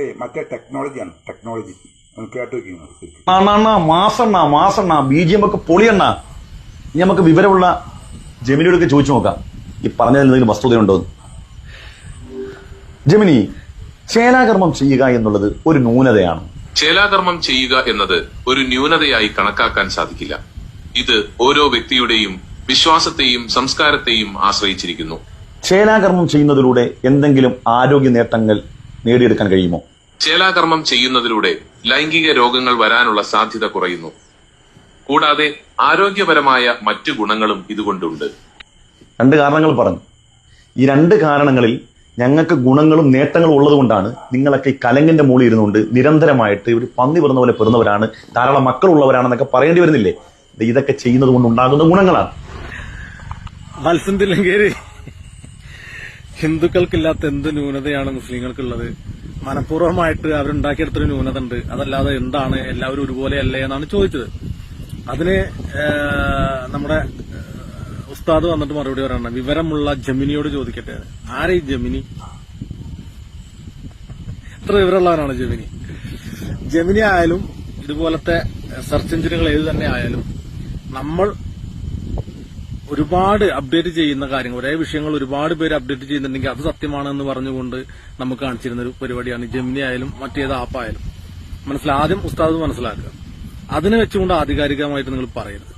ഏയ് മറ്റേ ടെക്നോളജിയാണ് ടെക്നോളജി ഒന്ന് കേട്ട് അണ്ണ മാസണ്ണ മാസണ്ണ ബി ജി എം ഒക്കെ പൊളിയണ്ണ. ഇനി നമുക്ക് വിവരമുള്ള ജമിനിയോടൊക്കെ ചോദിച്ചു നോക്കാം. ഈ പറഞ്ഞതിൽ എന്തെങ്കിലും വസ്തുതയുണ്ടോ. ജമിനി ചേനാകർമ്മം ചെയ്യുക എന്നുള്ളത് ഒരു ന്യൂനതയാണ്. ചേലാകർമ്മം ചെയ്യുക എന്നത് ഒരു ന്യൂനതയായി കണക്കാക്കാൻ സാധിക്കില്ല. ഇത് ഓരോ വ്യക്തിയുടെയും വിശ്വാസത്തെയും സംസ്കാരത്തെയും ആശ്രയിച്ചിരിക്കുന്നു. ചേലാകർമ്മം ചെയ്യുന്നതിലൂടെ എന്തെങ്കിലും ആരോഗ്യ നേട്ടങ്ങൾ നേടിയെടുക്കാൻ കഴിയുമോ? ചേലാകർമ്മം ചെയ്യുന്നതിലൂടെ ലൈംഗിക രോഗങ്ങൾ വരാനുള്ള സാധ്യത കുറയുന്നു. കൂടാതെ ആരോഗ്യപരമായ മറ്റു ഗുണങ്ങളും ഇതുകൊണ്ടുണ്ട്. രണ്ട് കാരണങ്ങൾ പറഞ്ഞു. ഈ രണ്ട് കാരണങ്ങളിൽ ഞങ്ങൾക്ക് ഗുണങ്ങളും നേട്ടങ്ങളും ഉള്ളതുകൊണ്ടാണ് നിങ്ങളൊക്കെ ഈ കലങ്ങിന്റെ മുകളിൽ ഇരുന്നുകൊണ്ട് നിരന്തരമായിട്ട് ഇവർ പന്നി പിറന്ന പോലെ പിറന്നവരാണ് ധാരാളം മക്കളുള്ളവരാണെന്നൊക്കെ പറയേണ്ടി വരുന്നില്ലേ? ഇതൊക്കെ ചെയ്യുന്നത് കൊണ്ട് ഉണ്ടാകുന്ന ഗുണങ്ങളാണ് മത്സ്യം ഹിന്ദുക്കൾക്കില്ലാത്ത എന്ത് ന്യൂനതയാണ് മുസ്ലിങ്ങൾക്കുള്ളത്? മനഃപൂർവമായിട്ട് അവരുണ്ടാക്കിയെടുത്തൊരു ന്യൂനത ഉണ്ട്. അതല്ലാതെ എന്താണ്? എല്ലാവരും ഒരുപോലെ അല്ലേ എന്നാണ് ചോദിച്ചത്. അതിന് നമ്മുടെ ഉസ്താദ് വന്നിട്ട് മറുപടി പറയണം. വിവരമുള്ള ജമിനിയോട് ചോദിക്കട്ടെ. ആരെ ഈ ജമിനി? എത്ര വിവരമുള്ളവരാണ് ജമിനി? ജമിനി ആയാലും ഇതുപോലത്തെ സെർച്ച് എഞ്ചിനുകൾ ഏത് തന്നെ ആയാലും നമ്മൾ ഒരുപാട് അപ്ഡേറ്റ് ചെയ്യുന്ന കാര്യങ്ങൾ ഒരേ വിഷയങ്ങൾ ഒരുപാട് പേര് അപ്ഡേറ്റ് ചെയ്യുന്നുണ്ടെങ്കിൽ അത് സത്യമാണെന്ന് പറഞ്ഞുകൊണ്ട് നമുക്ക് കാണിച്ചിരുന്ന ഒരു പരിപാടിയാണ് ജെമിനി ആയാലും മറ്റേത് ആപ്പായാലും മനസ്സിലാ ആദ്യം ഉസ്താദ് മനസ്സിലാക്കുക. അതിനെ വെച്ചുകൊണ്ട് ആധികാരികമായിട്ട് നിങ്ങൾ പറയരുത്.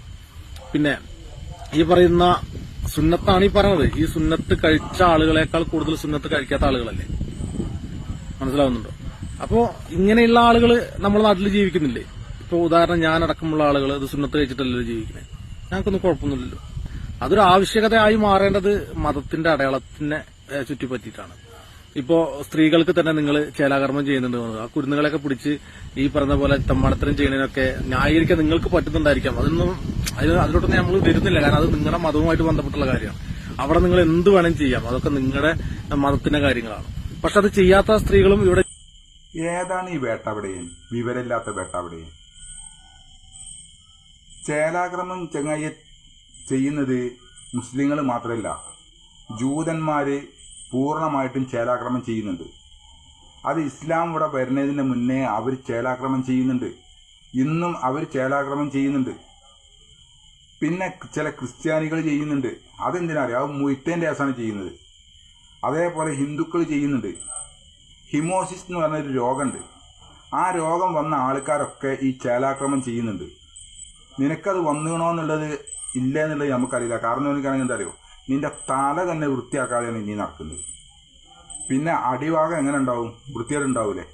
പിന്നെ ഈ പറയുന്ന സുന്നത്താണ് ഈ പറയുന്നത് ഈ സുന്നത്ത് കഴിച്ച ആളുകളെക്കാൾ കൂടുതൽ സുന്നത്ത് കഴിക്കാത്ത ആളുകളല്ലേ? മനസ്സിലാവുന്നുണ്ടോ? അപ്പോ ഇങ്ങനെയുള്ള ആളുകൾ നമ്മൾ നാട്ടിൽ ജീവിക്കുന്നില്ലേ? ഇപ്പൊ ഉദാഹരണം ഞാൻ അടക്കമുള്ള ആളുകൾ അത് സുന്നത്ത് കഴിച്ചിട്ടല്ലല്ലോ ജീവിക്കുന്നത് ഞങ്ങൾക്കൊന്നും കുഴപ്പമൊന്നുമില്ലല്ലോ. അതൊരു ആവശ്യകതയായി മാറേണ്ടത് മതത്തിന്റെ അടയാളത്തിനെ ചുറ്റിപ്പറ്റിയിട്ടാണ്. ഇപ്പോ സ്ത്രീകൾക്ക് തന്നെ നിങ്ങൾ ചേലാകർമ്മം ചെയ്യുന്നുണ്ട്. ആ കുരുന്നുകളെയൊക്കെ പിടിച്ച് ഈ പറഞ്ഞ പോലെ തമ്മണത്തരം ചെയ്യുന്നതിനൊക്കെ ന്യായീകരിക്കാൻ നിങ്ങൾക്ക് പറ്റുന്നുണ്ടായിരിക്കാം. അതൊന്നും അതിന് അതിലോട്ടൊന്നും നമ്മൾ വരുന്നില്ല. കാരണം അത് നിങ്ങളുടെ മതവുമായിട്ട് ബന്ധപ്പെട്ടുള്ള കാര്യമാണ്. അവിടെ നിങ്ങൾ എന്ത് വേണമെങ്കിലും ചെയ്യാം. അതൊക്കെ നിങ്ങളുടെ മതത്തിന്റെ കാര്യങ്ങളാണ്. പക്ഷെ അത് ചെയ്യാത്ത സ്ത്രീകളും ഇവിടെ ഏതാണ് ഈ വേട്ടാവിടയൻ? വിവരമില്ലാത്ത വേട്ടാവിടയൻ. ചേലാക്രമം ചെങ്ങായി ചെയ്യുന്നത് മുസ്ലിങ്ങൾ മാത്രമല്ല ജൂതന്മാർ പൂർണമായിട്ടും ചേലാക്രമം ചെയ്യുന്നുണ്ട്. അത് ഇസ്ലാം ഇവിടെ വരുന്നതിന് മുന്നേ അവർ ചേലാക്രമം ചെയ്യുന്നുണ്ട്. ഇന്നും അവർ ചേലാക്രമം ചെയ്യുന്നുണ്ട്. പിന്നെ ചില ക്രിസ്ത്യാനികൾ ചെയ്യുന്നുണ്ട്. അതെന്തിനറിയാം? അത് മുയിറ്റേന്റെ ആസാണ് ചെയ്യുന്നത്. അതേപോലെ ഹിന്ദുക്കൾ ചെയ്യുന്നുണ്ട്. ഹിമോസിസ് എന്ന് പറഞ്ഞൊരു രോഗമുണ്ട്. ആ രോഗം വന്ന ആൾക്കാരൊക്കെ ഈ ചേലാക്രമം ചെയ്യുന്നുണ്ട്. നിനക്കത് വന്നുകണോ എന്നുള്ളത് ഇല്ല എന്നുള്ളത് നമുക്കറിയില്ല. കാരണം എനിക്കാണെങ്കിൽ എന്താ അറിയോ? നിന്റെ തല തന്നെ വൃത്തിയാക്കാതെയാണ് ഇനി നടക്കുന്നത്. പിന്നെ അടിഭാഗം എങ്ങനെ ഉണ്ടാവും? വൃത്തിയോടെ ഉണ്ടാവൂലേ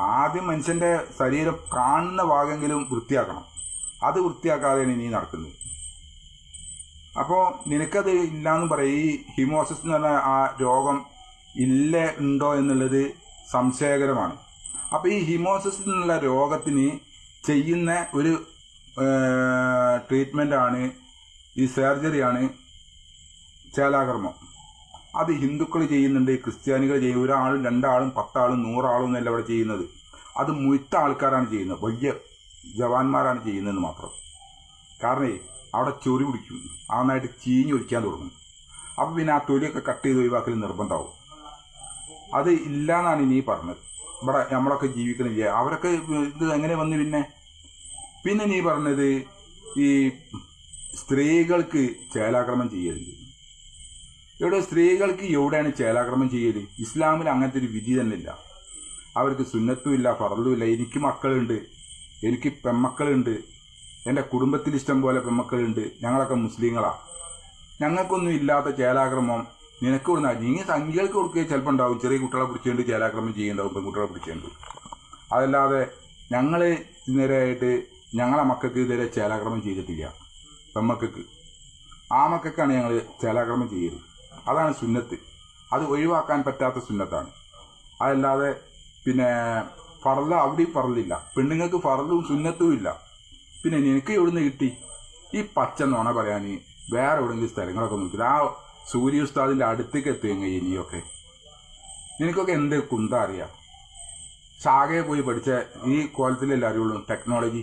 ആദ്യം മനുഷ്യന്റെ ശരീരം കാണുന്ന ഭാഗമെങ്കിലും വൃത്തിയാക്കണം. അത് വൃത്തിയാക്കാതെയാണ് ഇനി നടക്കുന്നത്. അപ്പോ നിനക്കത് ഇല്ലാന്ന് പറയും. ഈ ഹിമോസിസ് എന്ന് പറഞ്ഞ ആ രോഗം ഇല്ല ഉണ്ടോ എന്നുള്ളത് സംശയകരമാണ്. അപ്പോൾ ഈ ഹിമോസിസ് എന്നുള്ള രോഗത്തിന് ചെയ്യുന്ന ഒരു ട്രീറ്റ്മെന്റ് ആണ് ഈ സർജറിയാണ് ചേലാകർമ്മം. അത് ഹിന്ദുക്കൾ ചെയ്യുന്നുണ്ട് ക്രിസ്ത്യാനികൾ ചെയ്യും ഒരാളും രണ്ടാളും പത്താളും നൂറാളും എന്നല്ല അവിടെ ചെയ്യുന്നത്. അത് മുഴുത്ത ആൾക്കാരാണ് ചെയ്യുന്നത് വലിയ ജവാന്മാരാണ് ചെയ്യുന്നതെന്ന് മാത്രം. കാരണം അവിടെ ചൊറി പിടിക്കും നന്നായിട്ട് ചീഞ്ഞ് ഒലിക്കാൻ തുടങ്ങും. അപ്പോൾ പിന്നെ ആ തൊലിയൊക്കെ കട്ട് ചെയ്ത് ഒഴിവാക്കൽ നിർബന്ധമാവും. അത് ഇല്ലാന്നാണ് ഇനി പറഞ്ഞത്. ഇവിടെ നമ്മളൊക്കെ ജീവിക്കുന്നില്ല അവരൊക്കെ ഇത് എങ്ങനെ വന്ന് പിന്നെ പിന്നെ നീ പറഞ്ഞത് ഈ സ്ത്രീകൾക്ക് ചേലാക്രമം ചെയ്യരുത്. ഇവിടെ സ്ത്രീകൾക്ക് എവിടെയാണ് ചേലാക്രമം ചെയ്യൽ? ഇസ്ലാമിൽ അങ്ങനത്തെ ഒരു വിധി തന്നെ ഇല്ല അവർക്ക് സുന്നത്തും ഇല്ല ഫറലും ഇല്ല. എനിക്ക് മക്കളുണ്ട് എനിക്ക് പെമ്മക്കളുണ്ട് എന്റെ കുടുംബത്തിൽ ഇഷ്ടം പോലെ പെമ്മക്കളുണ്ട് ഞങ്ങളൊക്കെ മുസ്ലിങ്ങളാ. ഞങ്ങൾക്കൊന്നും ഇല്ലാത്ത ചേലാക്രമം നിനക്ക് കൊടുന്ന നീ സംഖ്യകൾക്ക് കൊടുക്കുക ചിലപ്പോൾ ഉണ്ടാവും. ചെറിയ കുട്ടികളെ പിടിച്ചുകൊണ്ട് ചേലാക്രമം ചെയ്യുന്നുണ്ടാവും പെൺകുട്ടികളെ പിടിച്ചുകൊണ്ട്. അതല്ലാതെ ഞങ്ങൾ ഇതുവരെയായിട്ട് ഞങ്ങളെ മക്കൾക്ക് ഇതുവരെ ചേലാക്രമം ചെയ്തിട്ടില്ല. പെമ്മക്കൾക്ക്. ആ മക്കൾക്കാണ് ഞങ്ങൾ ചേലാക്രമം ചെയ്യരുത് അതാണ് സുന്നത്ത്. അത് ഒഴിവാക്കാൻ പറ്റാത്ത സുന്നത്താണ്. അതല്ലാതെ പിന്നെ ഫറല അവിടെ ഫറലില്ല പെണ്ണുങ്ങൾക്ക് ഫറലും സുന്നത്തും ഇല്ല. പിന്നെ നിനക്ക് എവിടുന്ന് കിട്ടി? ഈ പച്ച നോണ പറയാൻ വേറെ എവിടെയെങ്കിലും സ്ഥലങ്ങളൊക്കെ നോക്കില്ല ആ സൂര്യ ഉസ്താദിന്റെ അടുത്തേക്ക് എത്തുകയും ഇനിയൊക്കെ നിനക്കൊക്കെ എന്ത് കുന്ത അറിയാം? ശാഖയെ പോയി പഠിച്ച ഈ കോലത്തിലല്ലേ അറിയുള്ളൂ ടെക്നോളജി.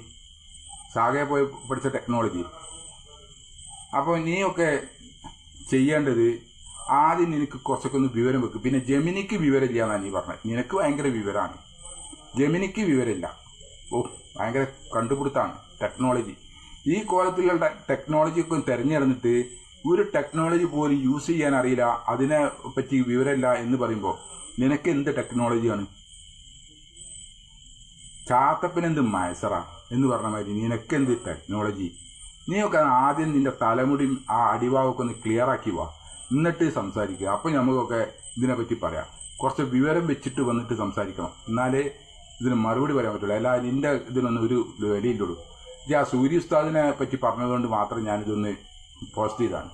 ശാഖയെ പോയി പഠിച്ച ടെക്നോളജി അപ്പോൾ നീയൊക്കെ ചെയ്യേണ്ടത് ആദ്യം നിനക്ക് കുറച്ചൊക്കെ ഒന്ന് വിവരം വെക്കും. പിന്നെ ജമിനിക്ക് വിവരമില്ല എന്നാണ് നീ പറഞ്ഞത് നിനക്ക് ഭയങ്കര വിവരമാണ് ജമിനിക്ക് വിവരമില്ല. ഓ ഭയങ്കര കണ്ടുപിടുത്താണ് ടെക്നോളജി ഈ കോലത്തിലുള്ള ടെക്നോളജി ഒക്കെ തിരഞ്ഞെടുത്തിട്ട് ഒരു ടെക്നോളജി പോലും യൂസ് ചെയ്യാൻ അറിയില്ല. അതിനെ പറ്റി വിവരമില്ല എന്ന് പറയുമ്പോൾ നിനക്ക് എന്ത് ടെക്നോളജിയാണ് ചാത്തപ്പൻ എന്ത് മത്സറാ എന്ന് പറഞ്ഞ മാതിരി നിനക്കെന്ത് ടെക്നോളജി നീയൊക്കെ ആദ്യം നിന്റെ തലമുടി ആ അടിവാവൊക്കെ ഒന്ന് ക്ലിയർ ആക്കി വാ. എന്നിട്ട് സംസാരിക്കുക അപ്പം നമുക്കൊക്കെ ഇതിനെപ്പറ്റി പറയാം. കുറച്ച് വിവരം വെച്ചിട്ട് വന്നിട്ട് സംസാരിക്കണം. എന്നാലേ ഇതിന് മറുപടി പറയാൻ പറ്റുള്ളൂ. അല്ല നിന്റെ ഇതിനൊന്നും ഒരു വിലയില്ലുള്ളൂ ഇത് ആ സൂര്യ ഉസ്താദിനെ പറ്റി പറഞ്ഞതുകൊണ്ട് മാത്രം ഞാനിതൊന്ന് പോസ്റ്റ് ചെയ്താണ്.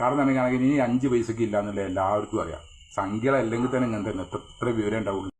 കാരണം എന്താണെങ്കിൽ ഇനി അഞ്ച് പൈസക്ക് ഇല്ല എന്നുള്ള എല്ലാവർക്കും അറിയാം. സംഖ്യകളല്ലെങ്കിൽ തന്നെ ഇങ്ങനെ തന്നെ എത്ര വിവരം ഉണ്ടാവുള്ളൂ.